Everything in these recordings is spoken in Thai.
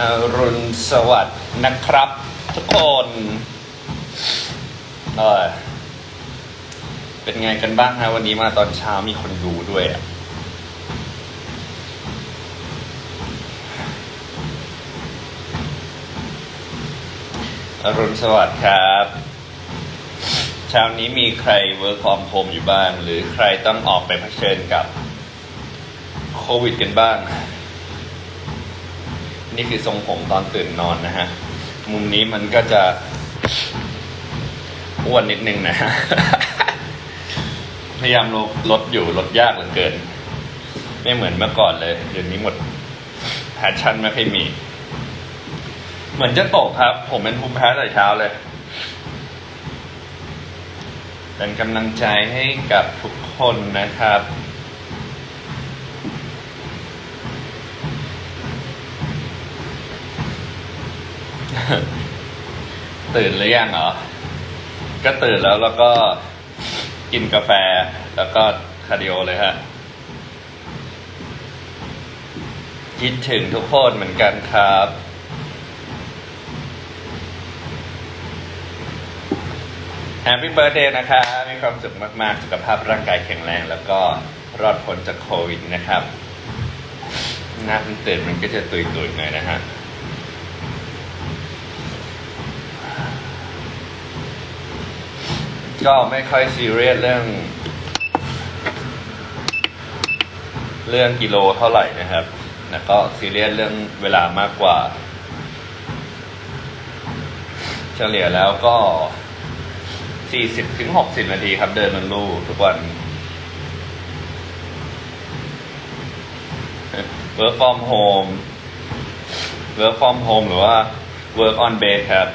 อรุณสวัสดิ์นะครับ ทุกคนเออเป็นไงกันบ้างฮะวันนี้มาตอนเช้ามีคนดูด้วยอะอรุณสวัสดิ์ครับ เช้านี้มีใคร work from home อยู่บ้าง หรือใครต้องออกไปเผชิญกับโควิดกันบ้าง นี่คือทรงผมตอนตื่นนอนนะฮะ มุมนี้มันก็จะอ้วนนิดนึงนะฮะ พยายามลดลดอยู่ลดยากเหลือเกิน ไม่เหมือนเมื่อก่อนเลย เดี๋ยวนี้หมดแพชชั่นไม่เคยมี เหมือนจะตกครับ ผมเป็นภูมิแพ้แต่เช้าเลยเป็นกำลังใจให้กับทุกคนนะครับ ตื่นหรือยังเหรอ ก็ตื่นแล้วแล้วก็กินกาแฟแล้วก็คาร์ดิโอเลยฮะ คิดถึงทุกคนเหมือนกันครับ แฮปปี้เบิร์ดเดย์นะคะ มีความสุขมาก ๆ สุขภาพร่างกายแข็งแรง แล้วก็รอดพ้นจากโควิดนะครับ หน้าคุณตื่นมันก็จะตุยๆหน่อยนะฮะ ก็ไม่ค่อยซีเรียสเรื่อง เรื่องกิโลเท่าไหร่นะครับแล้วก็ซีเรียสเรื่องเวลามากกว่า เฉลี่ยแล้วก็ 40ถึง60นาทีครับ เดินมันลู่ทุกวัน work from home work from home หรือว่า work on bed ครับ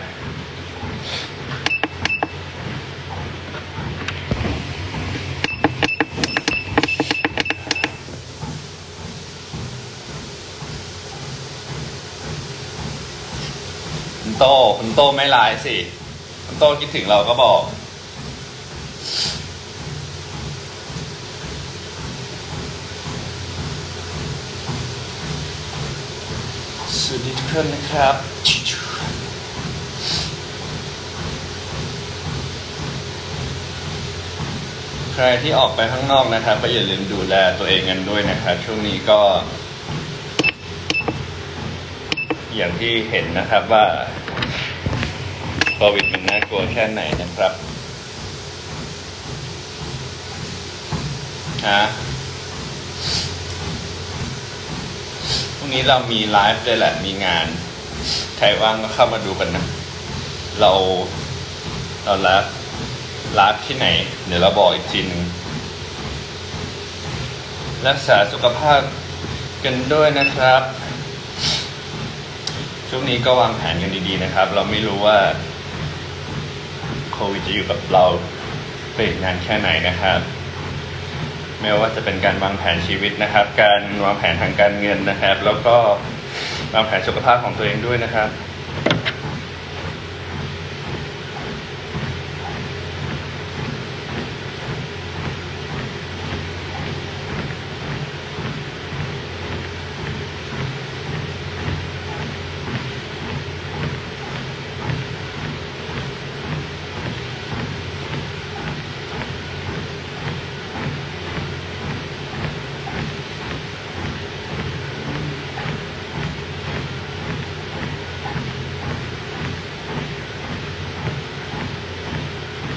ตคุณโตไม่ร้ายสิ คุณโตคิดถึงเราก็บอก สวัสดีทุกคนนะครับ ใครที่ออกไปข้างนอกนะครับ ก็อย่าลืมดูแลตัวเองกันด้วยนะครับ ช่วงนี้ก็อย่างที่เห็นนะครับว่า โควิดมันน่ากลัวแค่ไหนนะครับฮะพรุ่งนี้เรามีไลฟ์ด้วยแหละ มีงาน ใครว่างก็เข้ามาดูกันนะ เรา เราไลฟ์ไลฟ์ที่ไหน เดี๋ยวเราบอกอีกทีหนึงรักษาสุขภาพกันด้วยนะครับ ช่วงนี้ก็วางแผนกันดีๆนะครับ เราไม่รู้ว่า โควิดจะอยู่กับเราไปอีกนานแค่ไหนนะครับ ไม่ว่าจะเป็นการวางแผนชีวิตนะครับ การวางแผนทางการเงินนะครับ แล้วก็วางแผนสุขภาพของตัวเองด้วยนะครับ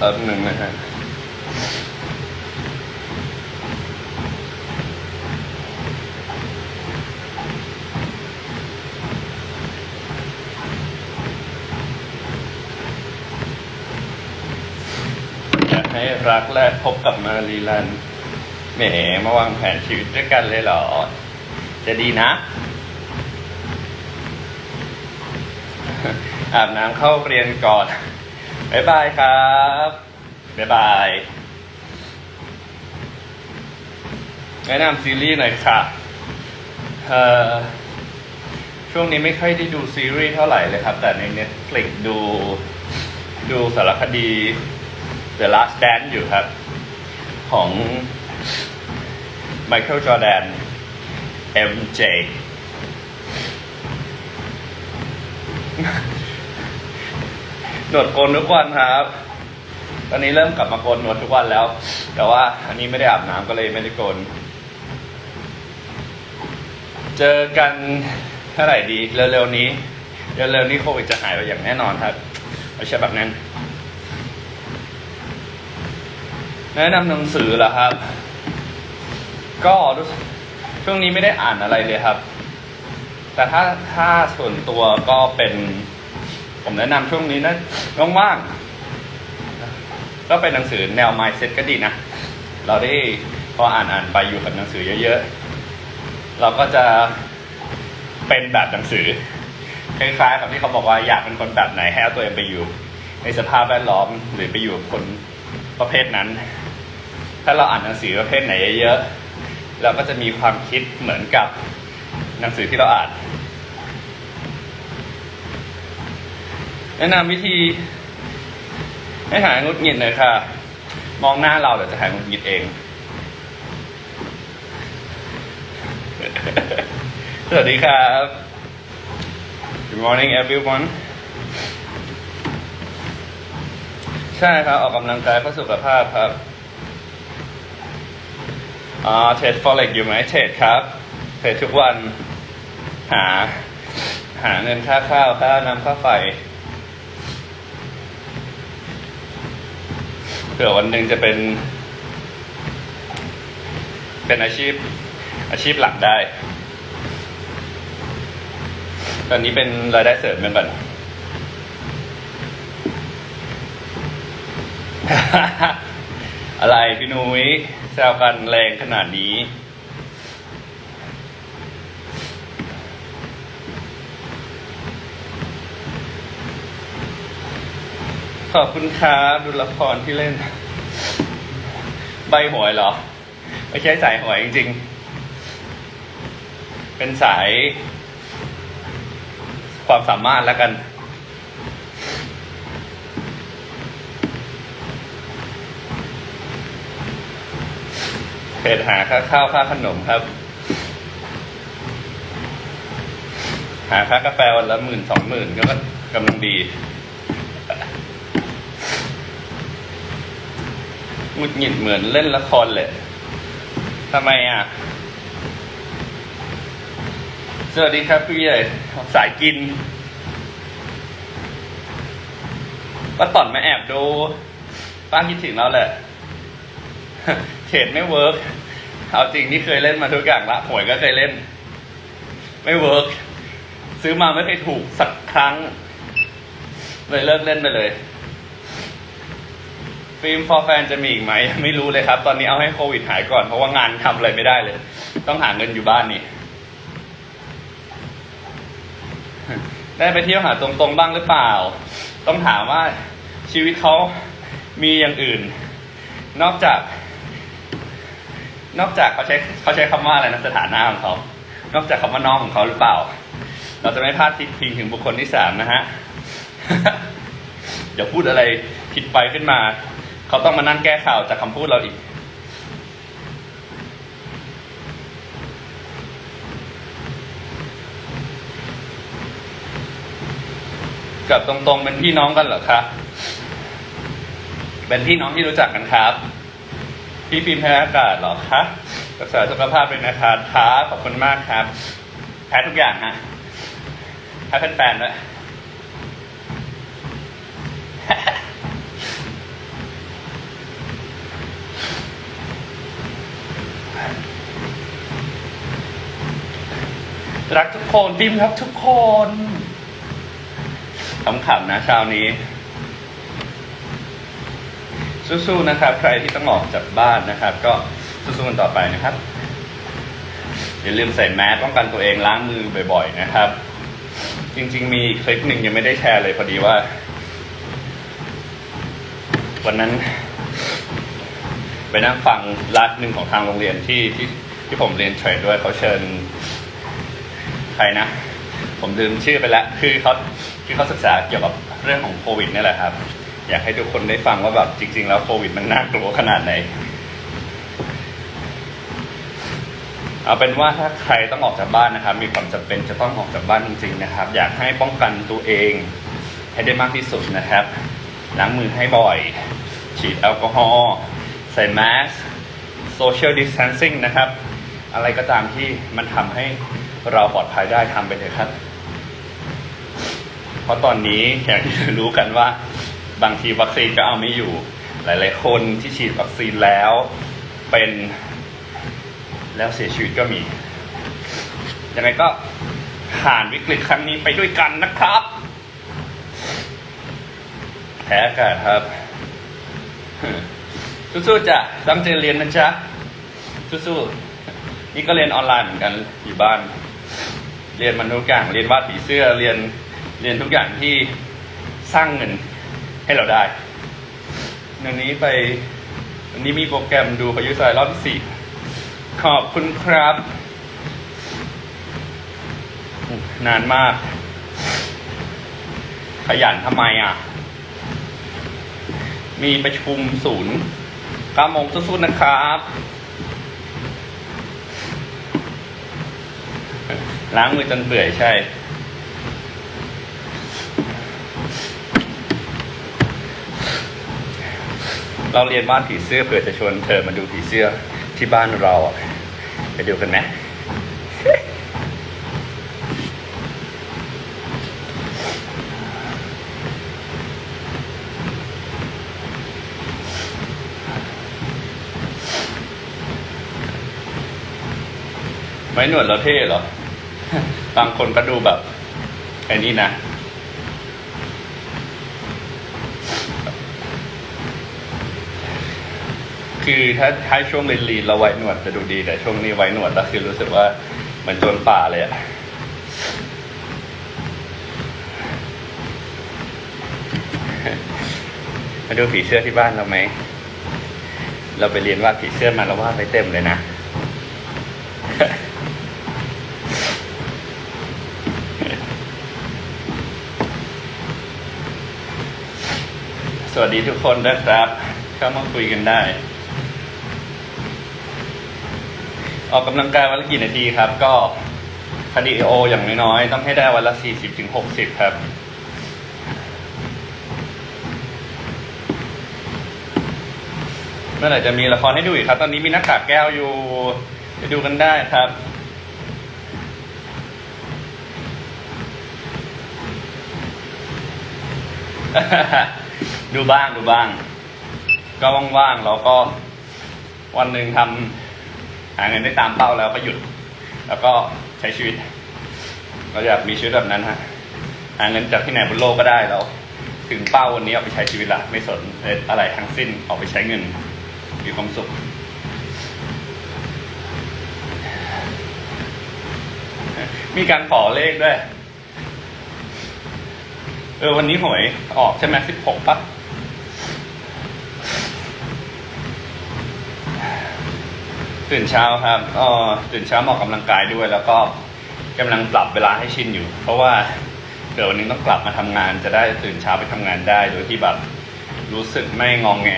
ป๊บหนึ่งนะฮะอยากให้รักแรกพบกับมารีลันแหมมาวางแผนชีวิตด้วยกันเลยเหรอ จะดีนะ อาบน้ำเข้าเรียนก่อน บ๊ายบายครับ บ๊ายบายแนะนำซีรีส์หน่อยค่ะเอ่อช่วงนี้ไม่ค่อยได้ดูซีรีส์เท่าไหร่เลยครับ แต่ใน Netflix ดู ดูสารคดี The Last Dance อยู่ครับ ของ Michael Jordan MJ หนวดโกนทุกวันครับ ตอนนี้เริ่มกลับมาโกนหนวดทุกวันแล้ว แต่ว่าอันนี้ไม่ได้อาบน้ำก็เลยไม่ได้โกน เจอกันเท่าไหร่ดีเร็วๆนี้เร็วๆนี้โควิดจะหายไปอย่างแน่นอนครับไม่ใช่แบบนั้นแนะนำหนังสือเหรอครับ ก็ช่วงนี้ไม่ได้อ่านอะไรเลยครับ แต่ถ้าถ้าส่วนตัวก็เป็น ผมแนะนำช่วงนี้นะว่างๆก็เป็นหนังสือแนว mindset ก็ดีนะ เราได้พออ่านอ่านไปอยู่กับหนังสือเยอะๆ เราก็จะเป็นแบบหนังสือคล้ายๆกับที่เขาบอกว่าอยากเป็นคนแบบไหนให้เอาตัวเองไปอยู่ ในสภาพแวดล้อมหรือไปอยู่กับคนประเภทนั้น ถ้าเราอ่านหนังสือประเภทไหนเยอะๆเราก็จะมีความคิดเหมือนกับหนังสือที่เราอ่าน แนะนำวิธีให้หายงุดหงิดหน่อยค่ะ มองหน้าเราเดี๋ยวจะหายงุดหงิดเอง สวัสดีครับ Good morning everyone ใช่ครับ ออกกำลังกายเพื่อสุขภาพครับอ่าเทรดฟอเร็กอยู่ไหมเทรดครับเทรดทุกวัน หา หาเงินค่าข้าวค่าน้ำค่าไฟ ผื่อวันหนึ่งจะเป็น เป็นอาชีพ อาชีพหลักได้ ตอนนี้เป็นรายได้เสริมเหมือนกันอะไรพี่นุ้ยแซวกันแรงขนาดนี้ ขอบคุณครับดูละครที่เล่น ใบหวยเหรอ ไม่ใช่สายหวยจริง ๆ เป็นสาย ความสามารถแล้วกันเพจหาค่าข้าวค่าขนมครับ หาค่ากาแฟวันละหมื่นสองหมื่นก็กำลังดี หงุดหงิดเหมือนเล่นละครเลยทำไมอะ สวัสดีครับพี่ใหญ่สายกินป้าต่อนมาแอบดูป้าคิดถึงเราแหละเทรดไม่เวิร์กเอาจริงที่เคยเล่นมาทุกอย่างละหวยก็เคยเล่น ไม่เวิร์กซื้อมาไม่เคยถูกสักครั้ง เลยเลิกเล่นไปเลย ฟิล์ม for fan จะมีอีกไหม ไม่รู้เลยครับ ตอนนี้เอาให้โควิดหายก่อน เพราะว่างานทำอะไรไม่ได้เลย ต้องหาเงินอยู่บ้านนี่ ได้ไปเที่ยวหาตรงๆบ้างหรือเปล่า ต้องถามว่าชีวิตเขามีอย่างอื่น นอกจาก นอกจากเขาใช้เขาใช้คำว่าอะไรนะสถานะของเขา นอกจากคำว่าน้องของเขาหรือเปล่า เราจะไม่พลาดพิงถึงบุคคลที่สามนะฮะ เดี๋ยวพูดอะไรผิดไปขึ้นมา เขาต้องมานั่งแก้ข่าวจากคำพูดเราอีก กับตรงๆเป็นพี่น้องกันเหรอคะเป็นพี่น้องที่รู้จักกันครับ พี่ฟิล์มแพ้อากาศเหรอคะรักษาสุขภาพเป็นนะครับครับขอบคุณมากครับแพ้ทุกอย่างฮะแพ้แฟนๆด้วย รักทุกคนฟิล์มรักทุกคนขำๆนะเช้านี้ สู้ๆนะครับ ใครที่ต้องออกจากบ้านนะครับ ก็สู้ๆกันต่อไปนะครับ อย่าลืมใส่แมสป้องกันตัวเองล้างมือบ่อย ๆ นะครับ จริง ๆ มีคลิปหนึ่งยังไม่ได้แชร์เลยพอดีว่า วันนั้น ไปนั่งฟังรัดหนึ่งของทางโรงเรียนที่ที่ที่ผมเรียนเทรดด้วยเขาเชิญ ใครนะ ผมลืมชื่อไปแล้ว คือเขาคือเขาศึกษาเกี่ยวกับเรื่องของโควิดนี่แหละครับ อยากให้ทุกคนได้ฟังว่าแบบจริง ๆ แล้วโควิดมันน่ากลัวขนาดไหน เอาเป็นว่าถ้าใครต้องออกจากบ้านนะครับ มีความจำเป็นจะต้องออกจากบ้านจริง ๆ นะครับ อยากให้ป้องกันตัวเองให้ได้มากที่สุดนะครับ ล้างมือให้บ่อย ฉีดแอลกอฮอล์ ใส่แมสโซเชียลดิส a ทนซิ่งนะครับ อะไรก็ตามที่มันทำให้ เราปลอดภัยได้ทำไปเลยครับ เพราะตอนนี้อย่างที่รู้กันว่า บางทีวัคซีนก็เอาไม่อยู่ หลาย ๆ คนที่ฉีดวัคซีนแล้วเป็นแล้วเสียชีวิตก็มียังไงก็ผ่านวิกฤตครั้งนี้ไปด้วยกันนะครับแพ้อากาศครับสู้ๆจ้ะตั้งใจเรียนนะจ๊ะสู้ๆนี่ก็เรียนออนไลน์เหมือนกันอยู่บ้าน เรียนมันทุกอย่าง เรียนวาดผีเสื้อ เรียน เรียนทุกอย่างที่สร้างเงินให้เราได้วันนี้ไปวันนี้มีโปรแกรมดูพายุทรายรอบที่สี่ขอบคุณครับ นานมาก ขยันทำไมอะ มีประชุมศูนย์เก้าโมงสู้ๆนะครับ ล้างมือจนเปื่อยใช่ เราเรียนบ้านผีเสื้อเผื่อจะชวนเธอมาดูผีเสื้อที่บ้านเราไปดูกันไหมไว้หนวดแล้วเท่เหรอ บางคนก็ดูแบบไอ้นี่นะ คือถ้าถ้าช่วงเรียนรีนเราไว้หนวดจะดูดีแต่ช่วงนี้ไว้หนวดแล้วคือรู้สึกว่าเหมือนโจนป่าเลยอะมาดูผีเสื้อที่บ้านเราไหม เราไปเรียนวาดผีเสื้อมาแล้ววาดไปเต็มเลยนะ วัสดีทุกคนนะครับ เข้ามาคุยกันได้ ออกกำลังกายวันละกี่นาทีครับ ก็คาร์ดิโออย่างน้อยๆ ต้องให้ได้วันละ 40ถึง60 ครับเมื่อไหร่จะมีละครให้ดูอีกครับ ตอนนี้มีน้ากาแก้วอยู่ไปดูกันได้ครับ ฮ่าฮ่า ดูบ้างดูบ้าง ก็ว่างๆเราก็วันหนึ่งทำหาเงินได้ตามเป้าแล้วก็หยุด แล้วก็ใช้ชีวิต เราอยากมีชีวิตแบบนั้นฮะหาเงินจากที่ไหนบนโลกก็ได้แล้วถึงเป้าวันนี้เอาไปใช้ชีวิตละไม่สนอะไรทั้งสิ้นออกไปใช้เงิน มีความสุขมีการขอเลขด้วย เออวันนี้หวยออกใช่ไหมสิบหกปะ ตื่นเช้าครับเออตื่นเช้ามาออกกำลังกายด้วย แล้วก็กำลังปรับเวลาให้ชินอยู่ เพราะว่าเดี๋ยววันนี้ต้องกลับมาทำงาน จะได้ตื่นเช้าไปทำงานได้ โดยที่แบบรู้สึกไม่งองแง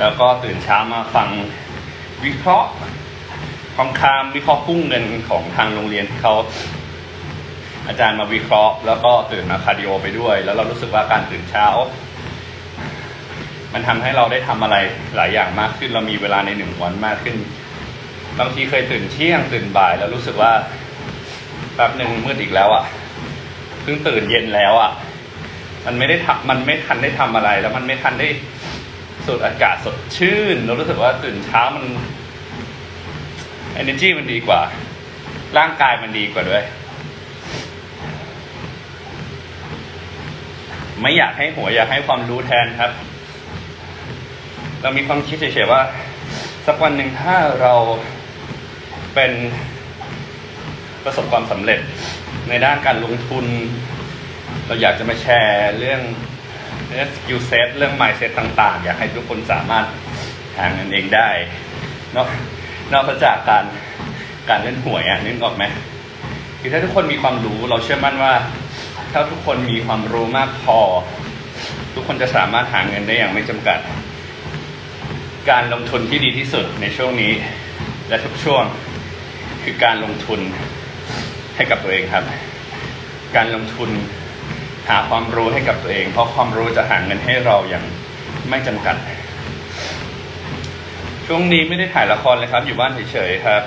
แล้วก็ตื่นเช้ามาฟังวิเคราะห์ทองคำวิเคราะห์กุ้งเงินของทางโรงเรียนที่เขาอาจารย์มาวิเคราะห์ แล้วก็ตื่นมาคาร์ดิโอไปด้วย แล้วเรารู้สึกว่าการตื่นเช้า มันทำให้เราได้ทำอะไรหลายอย่างมากขึ้น เรามีเวลาในหนึ่งวันมากขึ้น บางทีเคยตื่นเที่ยงตื่นบ่ายแล้วรู้สึกว่าแป๊บหนึ่งมืดอีกแล้วอะ่ะเพิ่งตื่นเย็นแล้วอะ่ะ มันไม่ได้ทำมันไม่ทันได้ทำอะไร แล้วมันไม่ทันได้สูดอากาศสดชื่นเรารู้สึกว่าตื่นเช้ามัน energy มันดีกว่า ร่างกายมันดีกว่าด้วย ไม่อยากให้หัวอยากให้ความรู้แทนครับ เรามีความคิดเฉยๆว่า สักวันหนึ่งถ้าเรา เป็นประสบความสำเร็จในด้านการลงทุน เราอยากจะมาแชร์เรื่องเรื่อง skill set เรื่อง mindset ต่าง ๆ อยากให้ทุกคนสามารถหาเงินเองได้นอกนอกจากการการเล่นหวยอะนึกออกไหมคือถ้าทุกคนมีความรู้เราเชื่อมั่นว่า ถ้าทุกคนมีความรู้มากพอ ทุกคนจะสามารถหาเงินได้อย่างไม่จำกัด การลงทุนที่ดีที่สุดในช่วงนี้ และทุกช่วง คือการลงทุนให้กับตัวเองครับ การลงทุนหาความรู้ให้กับตัวเอง เพราะความรู้จะหาเงินให้เราอย่างไม่จำกัด ช่วงนี้ไม่ได้ถ่ายละครเลยครับ อยู่บ้านเฉยๆครับ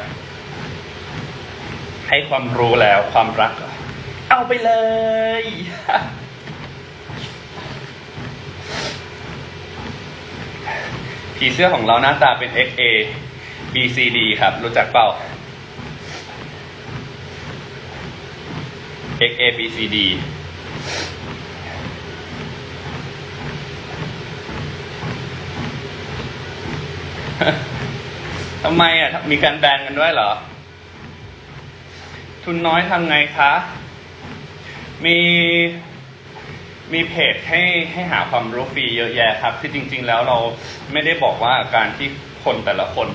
ให้ความรู้แล้วความรัก เอาไปเลย ผีเสื้อของเราหน้าตาเป็น XA BCD ครับ รู้จักเปล่า XA BCD ทำไมอะ มีการแบนกันด้วยเหรอ ทุนน้อยทำไงคะ มีมีเพจให้ให้หาความรู้ฟรีเยอะแยะครับที่จริง ๆ แล้วเราไม่ได้บอกว่าการที่คนแต่ละคน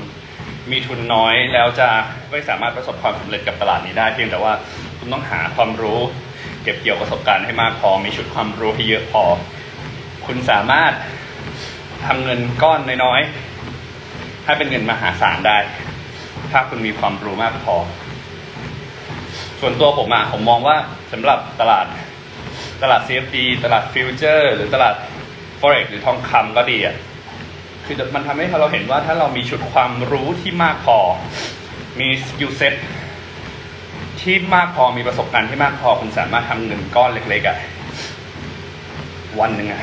มีทุนน้อยแล้วจะไม่สามารถประสบความสำเร็จกับตลาดนี้ได้เพียงแต่ว่า คุณต้องหาความรู้ เก็บเกี่ยวประสบการณ์ให้มากพอ มีชุดความรู้ให้เยอะพอ คุณสามารถทำเงินก้อนน้อยๆให้เป็นเงินมหาศาลได้ ถ้าคุณมีความรู้มากพอ ส่วนตัวผมอะผมมองว่าสำหรับตลาดตลาด CFD ตลาดฟิวเจอร์หรือตลาด Forex หรือทองคำก็ดีอะคือมันทำให้เราเห็นว่าถ้าเรามีชุดความรู้ที่มากพอ มีสกิลเซ็ต ที่มากพอมีประสบการณ์ที่มากพอคุณสามารถทำเงินก้อนเล็กๆอะวันหนึ่งอะ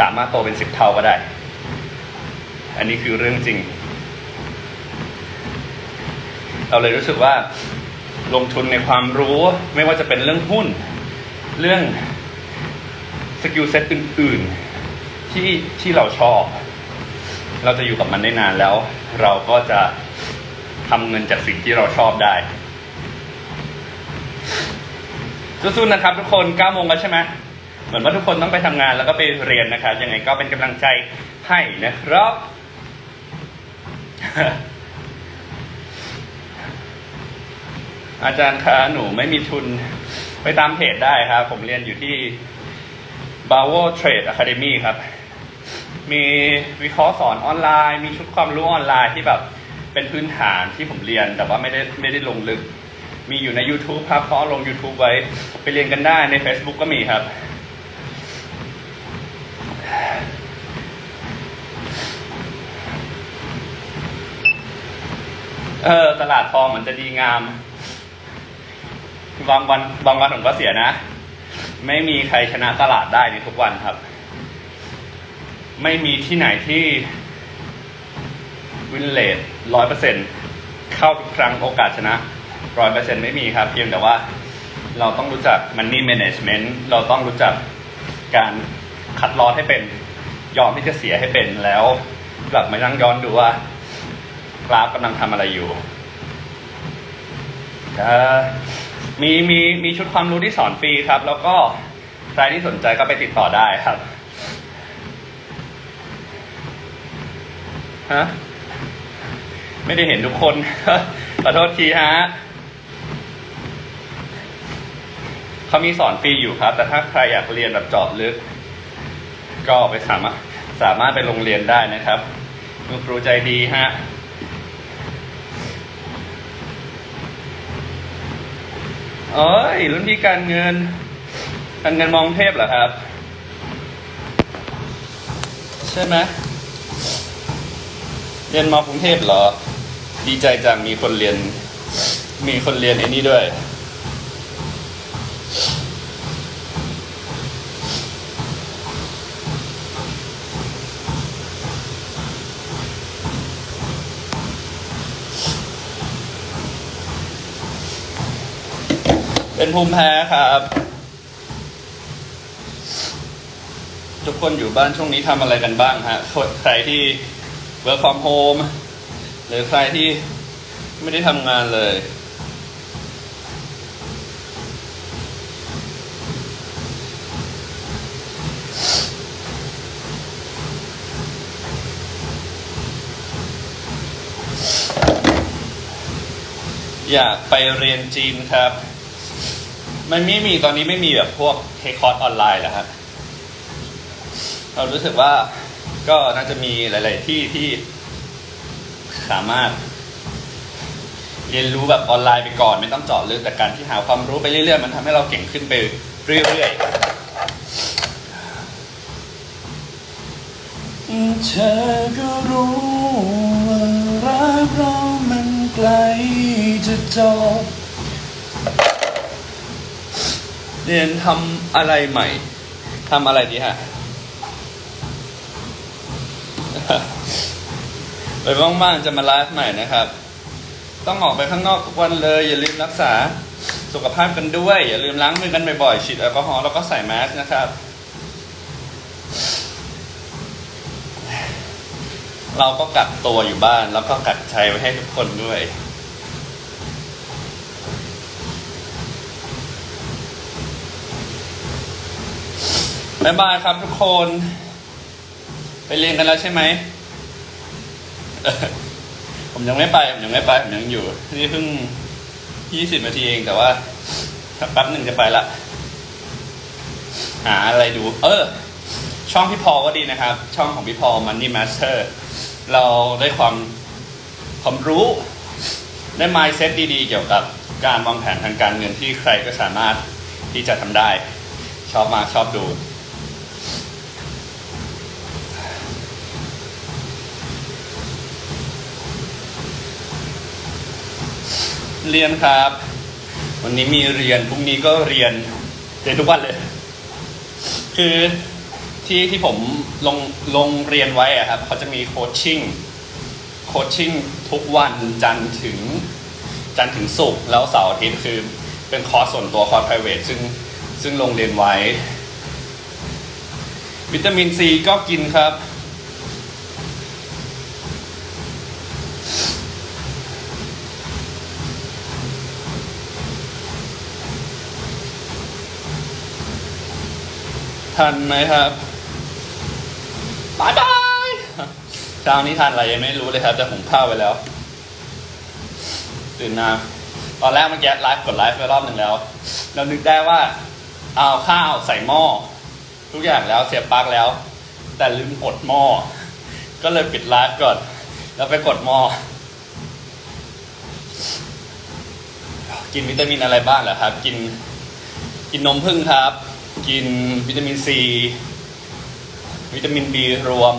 สามารถโตเป็นสิบเท่าก็ได้ อันนี้คือเรื่องจริง เราเลยรู้สึกว่าลงทุนในความรู้ไม่ว่าจะเป็นเรื่องหุ้น เรื่องสกิลเซ็ตอื่น ๆ ที่ที่เราชอบ เราจะอยู่กับมันได้นานแล้ว เราก็จะ ทำเงินจากสิ่งที่เราชอบได้สู้ๆนะครับทุกคน9โมงแล้วใช่ไหมเหมือนว่าทุกคนต้องไปทำงานแล้วก็ไปเรียนนะครับยังไงก็เป็นกำลังใจให้นะครับอาจารย์คะหนูไม่มีทุนไปตามเพจได้ครับ ผมเรียนอยู่ที่ b a v o Trade Academy ครับ มีวิเคราะห์สอนออนไลน์ มีชุดความรู้ออนไลน์ที่แบบ เป็นพื้นฐานที่ผมเรียนแต่ว่าไม่ได้ไม่ได้ลงลึก มีอยู่ใน YouTube ครับเขาเอาลง YouTube ไว้ไปเรียนกันได้ใน Facebook ก็มีครับ เออตลาดทองมันจะดีงามบางวันบางวันผมก็เสียนะ ไม่มีใครชนะตลาดได้ในทุกวันครับ ไม่มีที่ไหนที่ วินเลทร้อยเปอร์เซ็นต์เข้าทุกครั้งโอกาสชนะร้อยเปอร์เซ็นต์ไม่มีครับ เพียงแต่ว่าเราต้องรู้จัก money management เราต้องรู้จักการคัดลอสให้เป็นยอมที่จะเสียให้เป็นแล้วกลับมานั่งย้อนดูว่ากราฟกำลังทำอะไรอยู่มีมีมีชุดความรู้ที่สอนฟรีครับ แล้วก็ใครที่สนใจก็ไปติดต่อได้ครับฮะ ไม่ได้เห็นทุกคน ขอโทษทีฮะเขามีสอนฟรีอยู่ครับ แต่ถ้าใครอยากเรียนแบบเจาะลึก ก็ไปสามารถสามารถไปโรงเรียนได้นะครับคุณครูใจดีฮะเอ้ยรุ่นพี่การเงิน การเงินมองเทพเหรอครับ ใช่ไหมเรียนมอกรุงเทพเหรอ ดีใจจังมีคนเรียน มีคนเรียนไอ้นี่ด้วย เป็นภูมิแพ้ครับ ทุกคนอยู่บ้านช่วงนี้ทำอะไรกันบ้างฮะ ใครที่ work from home หรือใครที่ไม่ได้ทำงานเลย อยากไปเรียนจีนครับ มันไม่มีตอนนี้ไม่มีแบบพวกเทคคอร์สออนไลน์เหรอครับเรารู้สึกว่าก็น่าจะมีหลาย ๆ ที่ที่ สามารถ เรียนรู้แบบออนไลน์ไปก่อน ไม่ต้องเจาะลึกแต่การที่หาความรู้ไปเรื่อยๆมันทำให้เราเก่งขึ้นไปเรื่อยๆเธอก็รู้ว่ารักเรามันไกลจะจบเรียนทำอะไรใหม่ทำอะไรดีฮะ ไปว่างๆจะมาไลฟ์ใหม่นะครับ ต้องออกไปข้างนอกทุกวันเลย อย่าลืมรักษาสุขภาพกันด้วย อย่าลืมล้างมือกันบ่อยๆฉีดแอลกอฮอล์แล้วก็ใส่แมสนะครับ เราก็กักตัวอยู่บ้าน แล้วก็กักใจไว้ให้ทุกคนด้วยบ๊ายบายครับทุกคน ไปเรียนกันแล้วใช่ไหม ผมยังไม่ไปผมยังไม่ไปผมยังอยู่นี่เพิ่งยี่สิบนาทีเองแต่ว่าสักแป๊บหนึ่งจะไปละหาอะไรดู เออ ช่องพี่พอก็ดีนะครับ ช่องของพี่พอ Money Master เราได้ความความรู้ได้ mindset ดีๆ เกี่ยวกับการวางแผนทางการเงินที่ใครก็สามารถที่จะทำได้ ชอบมากชอบดู เรียนครับ วันนี้มีเรียนพรุ่งนี้ก็เรียนเรียนทุกวันเลย คือที่ที่ผมลงลงเรียนไว้อะครับเขาจะมีโคชชิ่งโคชชิ่งทุกวันจันทร์ถึงจันทร์ถึงศุกร์แล้วเสาร์อาทิตย์คือเป็นคอร์สส่วนตัวคอร์ส private ซึ่งซึ่งลงเรียนไว้ วิตามินซีก็กินครับ ทันไหมครับบายบายเช้านี้ทันอะไรยังไม่รู้เลยครับ แต่ผมเข้าไปแล้วตื่นมาตอนแรกเมื่อกี้ไลฟ์กดไลฟ์ไปรอบหนึ่งแล้ว เรานึกได้ว่าเอาข้าวใส่หม้อทุกอย่างแล้วเสียบปลั๊กแล้ว แต่ลืมกดหม้อก็เลยปิดไลฟ์ก่อน แล้วไปกดหม้อกินวิตามินอะไรบ้างเหรอครับ กินกินนมผึ้งครับ กินวิตามินซี วิตามินบีรวม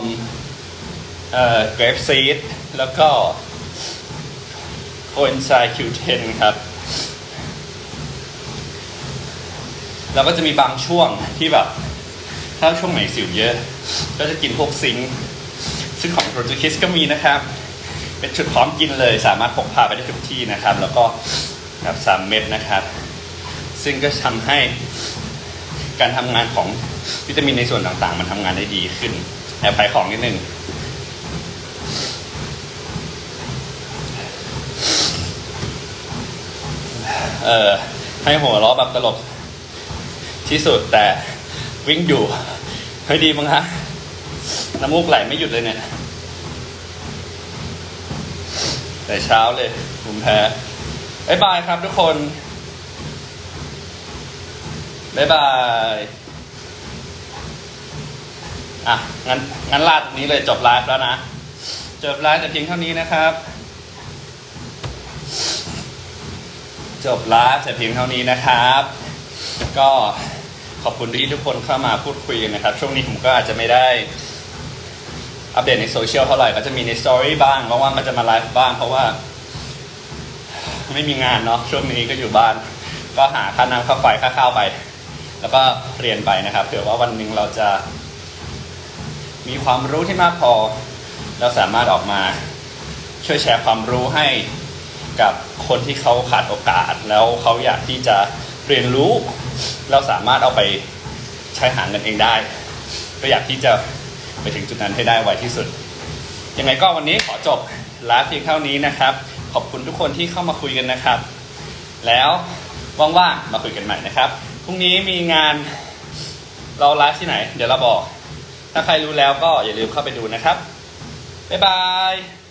เอ่อเกรฟซีดแล้วก็โคเอนไซม์ Q10 ครับแล้วก็จะมีบางช่วงที่แบบ ถ้าช่วงไหนสิวเยอะ ก็จะกินพวกซิงค์ซึ่งของโปรตุเกสก็มีนะครับ เป็นชุดพร้อมกินเลย สามารถพกพาไปได้ทุกที่นะครับ แล้วก็แบบสามเม็ดนะครับ ซึ่งก็ทำให้ การทำงานของวิตามินในส่วนต่างๆ มันทำงานได้ดีขึ้นแอบขายของนิดนึงเออให้หัวเราะแบบตลกที่สุดแต่วิ่งอยู่เฮ้ยดีมั้งฮะน้ำมูกไหลไม่หยุดเลยเนี่ย แต่เช้าเลยภูมิแพ้บายบายครับทุกคน บ๊ายบาย อะ งั้น งั้นลาตรงนี้เลยจบไลฟ์แล้วนะ จบไลฟ์แต่เพียงเท่านี้นะครับ จบไลฟ์แต่เพียงเท่านี้นะครับ ก็ขอบคุณที่ทุกคนเข้ามาพูดคุยกันนะครับ ช่วงนี้ผมก็อาจจะไม่ได้อัปเดตในโซเชียลเท่าไหร่ก็จะมีในสตอรี่บ้างว่างๆก็จะมาไลฟ์บ้าง เพราะว่า ไม่มีงานเนาะช่วงนี้ก็อยู่บ้าน ก็หาค่าน้ำค่าไฟค่าข้าวไป แล้วก็เรียนไปนะครับเผื่อว่าวันหนึ่งเราจะ มีความรู้ที่มากพอ เราสามารถออกมาช่วยแชร์ความรู้ให้กับคนที่เขาขาดโอกาส แล้วเขาอยากที่จะเรียนรู้ เราสามารถเอาไปใช้หาเงินเองได้ก็อยากที่จะไปถึงจุดนั้นให้ได้ไวที่สุด ยังไงก็วันนี้ขอจบไลฟ์เพียงเท่านี้นะครับ ขอบคุณทุกคนที่เข้ามาคุยกันนะครับ แล้วว่างๆมาคุยกันใหม่นะครับ พรุ่งนี้มีงานเราไลฟ์ที่ไหน เดี๋ยวเราบอก ถ้าใครรู้แล้วก็อย่าลืมเข้าไปดูนะครับ บ๊ายบาย